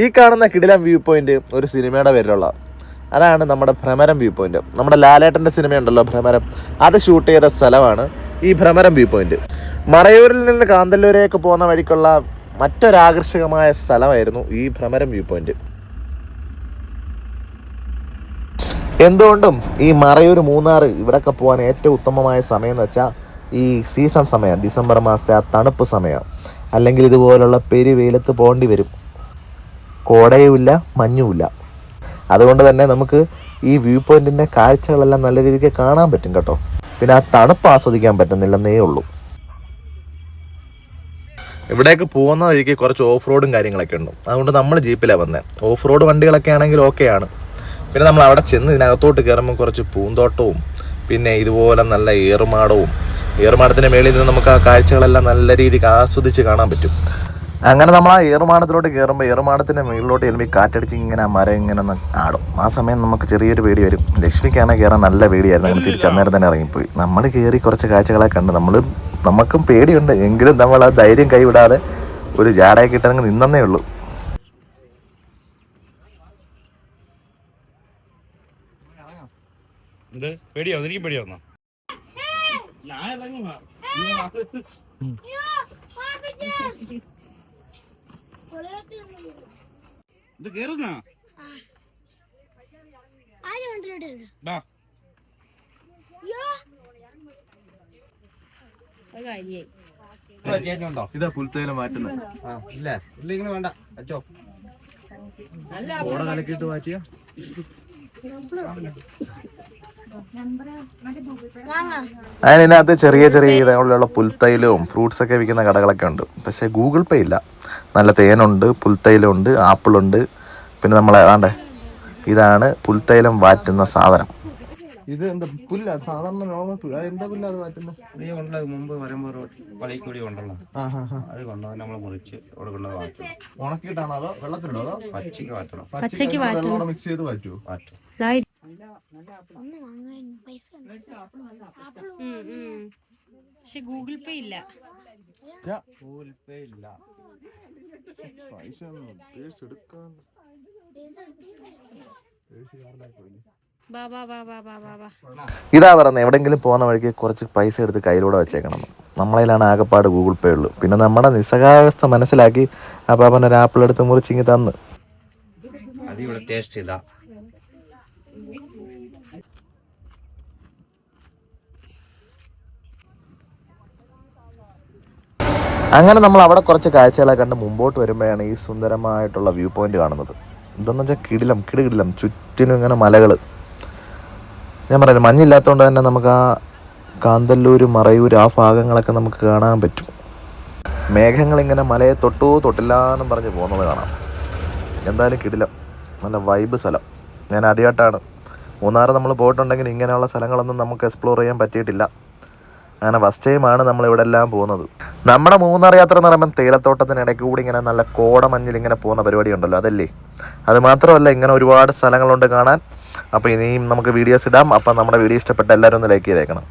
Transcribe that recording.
ഈ കാണുന്ന കിടിലം വ്യൂ പോയിന്റ് ഒരു സിനിമയുടെ പേരിലുള്ള അതാണ് നമ്മുടെ ഭ്രമരം വ്യൂ പോയിന്റ് നമ്മുടെ ലാലേട്ടന്റെ സിനിമയുണ്ടല്ലോ ഭ്രമരം. അത് ഷൂട്ട് ചെയ്ത സ്ഥലമാണ് ഈ ഭ്രമരം വ്യൂ പോയിന്റ് മറയൂരിൽ നിന്ന് കാന്തല്ലൂരേക്ക് പോകുന്ന വഴിക്കുള്ള മറ്റൊരാകർഷകമായ സ്ഥലമായിരുന്നു ഈ ഭ്രമരം വ്യൂ പോയിന്റ് എന്തുകൊണ്ടും ഈ മറയൂർ മൂന്നാർ ഇവിടെയൊക്കെ പോകാൻ ഏറ്റവും ഉത്തമമായ സമയം എന്ന് വെച്ചാൽ ഈ സീസൺ സമയം ഡിസംബർ മാസത്തെ ആ തണുപ്പ് സമയം. അല്ലെങ്കിൽ ഇതുപോലുള്ള പെരുവെയിലത്ത് പോകേണ്ടി വരും. കോടയുമില്ല മഞ്ഞുമില്ല. അതുകൊണ്ട് തന്നെ നമുക്ക് ഈ വ്യൂ പോയിന്റിന്റെ കാഴ്ചകളെല്ലാം നല്ല രീതിക്ക് കാണാൻ പറ്റും കേട്ടോ. പിന്നെ ആ തണുപ്പ് ആസ്വദിക്കാൻ പറ്റുന്നില്ലെന്നേ ഉള്ളൂ. ഇവിടേക്ക് പോകുന്ന വഴിക്ക് കുറച്ച് ഓഫ് റോഡും കാര്യങ്ങളൊക്കെ ഉണ്ട്. അതുകൊണ്ട് നമ്മൾ ജീപ്പിലാണ് വന്നത് ഓഫ് റോഡ് വണ്ടികളൊക്കെ ആണെങ്കിൽ ഓക്കെയാണ്. പിന്നെ നമ്മൾ അവിടെ ചെന്ന് ഇതിനകത്തോട്ട് കയറുമ്പോൾ കുറച്ച് പൂന്തോട്ടവും പിന്നെ ഇതുപോലെ നല്ല ഏറുമാടവും ഏറുമാടത്തിന്റെ മേളിൽ നിന്ന് നമുക്ക് ആ കാഴ്ചകളെല്ലാം നല്ല രീതിക്ക് ആസ്വദിച്ച് കാണാൻ പറ്റും. അങ്ങനെ നമ്മൾ ആ ഏറുമാടത്തിലോട്ട് കയറുമ്പോൾ ഏറുമാടത്തിന്റെ മുകളിലോട്ട് ചെല്ലുമ്പോൾ ഈ കാറ്റടിച്ച് ഇങ്ങനെ ആ മരം ഇങ്ങനെ ആടും. ആ സമയം നമുക്ക് ചെറിയൊരു പേടി വരും. ലക്ഷ്മിക്കാണ് കയറാൻ നല്ല പേടിയായിരുന്നു. അങ്ങനെ തിരിച്ച് അന്നേരം തന്നെ ഇറങ്ങിപ്പോയി. നമ്മൾ കയറി കുറച്ച് കാഴ്ചകളെ കണ്ട് നമ്മൾ നമുക്കും പേടിയുണ്ട്. എങ്കിലും നമ്മൾ ആ ധൈര്യം കൈവിടാതെ ഒരു ജാടയെ കിട്ടണമെങ്കിൽ നിന്നേ ഉള്ളൂ. എന്ത്? എനിക്കും പേടിയാവുന്നോ ഇത് കേറുന്ന? ഇതാ പുൽത്തേനെ മാറ്റുന്നത് ആ ഇല്ല ഇല്ല ഇങ്ങനെ വേണ്ട. അച്ചോ ഓട കലക്കിയിട്ട് മാറ്റിയ അതിനകത്ത് ചെറിയ ചെറിയ ഇതേപോലെയുള്ള പുൽത്തൈലവും ഫ്രൂട്ട്സ് ഒക്കെ വിൽക്കുന്ന കടകളൊക്കെ ഉണ്ട്. പക്ഷേ ഗൂഗിൾ പേ ഇല്ല. നല്ല തേനുണ്ട് പുൽത്തൈലമുണ്ട് ആപ്പിളുണ്ട്. പിന്നെ നമ്മളെ വേണ്ടേ ഇതാണ് പുൽത്തൈലം വാറ്റുന്ന സാധനം. ഇത് എന്താ പുല്ല? സാധാരണ നോർമൽ പുല്ല. എന്താ പുല്ല അത് മാറ്റുന്നത് നീ കൊണ്ടത് മുമ്പ് വരുമ്പോ വളി കൂടി കൊണ്ടുള്ള. അത് കൊണ്ടുപോയി നമ്മൾ മുറിച്ച് അവിടെ കൊണ്ടുപോയി മാറ്റും. ഉണക്കിയിട്ടാണോ അതോ വെള്ളത്തിലോ അതോ? പച്ചയ്ക്ക് മാറ്റണം. പച്ചയ്ക്ക് വാറ്റും. മിക്സ് ചെയ്ത് മാറ്റൂ. മാറ്റും ഒന്ന് പക്ഷെ ഗൂഗിൾ പേ ഇല്ല. ഗൂഗിൾ പേ ഇല്ല. പൈസ എടുക്കാൻ ബാ ബാ ബാ ഇതാ പറയുന്നത് എവിടെയെങ്കിലും പോകുന്ന വഴിക്ക് കുറച്ച് പൈസ എടുത്ത് കയ്യിലൂടെ വെച്ചേക്കണം. നമ്മളതിലാണ് ആകെപ്പാട് ഗൂഗിൾ പേ ഉള്ളൂ. പിന്നെ നമ്മുടെ നിസ്സഹാവസ്ഥ മനസ്സിലാക്കി ആ പാപ്പൻ ഒരു ആപ്പിൾ എടുത്ത് മുറിച്ചിങ്ങി തന്ന്. ടേസ്റ്റ് ഇതാ. അങ്ങനെ നമ്മൾ അവിടെ കുറച്ച് കാഴ്ചകളെ കണ്ട് മുമ്പോട്ട് വരുമ്പോഴാണ് ഈ സുന്ദരമായിട്ടുള്ള വ്യൂ പോയിന്റ് കാണുന്നത്. ഇതെന്ന് വെച്ചാൽ കിടിലം കിടുകിടിലം ചുറ്റിനും ഇങ്ങനെ മലകൾ ഞാൻ പറയാം മഞ്ഞില്ലാത്തതുകൊണ്ട് തന്നെ നമുക്ക് ആ കാന്തല്ലൂർ മറയൂർ ആ ഭാഗങ്ങളൊക്കെ നമുക്ക് കാണാൻ പറ്റും. മേഘങ്ങളിങ്ങനെ മലയെ തൊട്ടു തൊട്ടില്ലാന്നും പറഞ്ഞ് പോകുന്നത് കാണാം. എന്തായാലും കിടിലം. നല്ല വൈബ് സ്ഥലം. ഞാൻ ആദ്യമായിട്ടാണ്. മൂന്നാർ നമ്മൾ പോയിട്ടുണ്ടെങ്കിൽ ഇങ്ങനെയുള്ള സ്ഥലങ്ങളൊന്നും നമുക്ക് എക്സ്പ്ലോർ ചെയ്യാൻ പറ്റിയിട്ടില്ല. അങ്ങനെ ഫസ്റ്റ് ടൈമാണ് നമ്മൾ ഇവിടെ എല്ലാം പോകുന്നത്. നമ്മുടെ മൂന്നാർ യാത്ര എന്ന് പറയുമ്പോൾ തേയിലത്തോട്ടത്തിനിടയ്ക്ക് കൂടി ഇങ്ങനെ നല്ല കോടമഞ്ഞിൽ ഇങ്ങനെ പോകുന്ന പരിപാടി ഉണ്ടല്ലോ അതല്ലേ? അത് മാത്രമല്ല ഇങ്ങനെ ഒരുപാട് സ്ഥലങ്ങളുണ്ട് കാണാൻ. അപ്പോൾ ഇനിയും നമുക്ക് വീഡിയോസ് ഇടാം. അപ്പോൾ നമ്മുടെ വീഡിയോ ഇഷ്ടപ്പെട്ട എല്ലാവരും ഒന്ന് ലൈക്ക് ചെയ്തേക്കണം.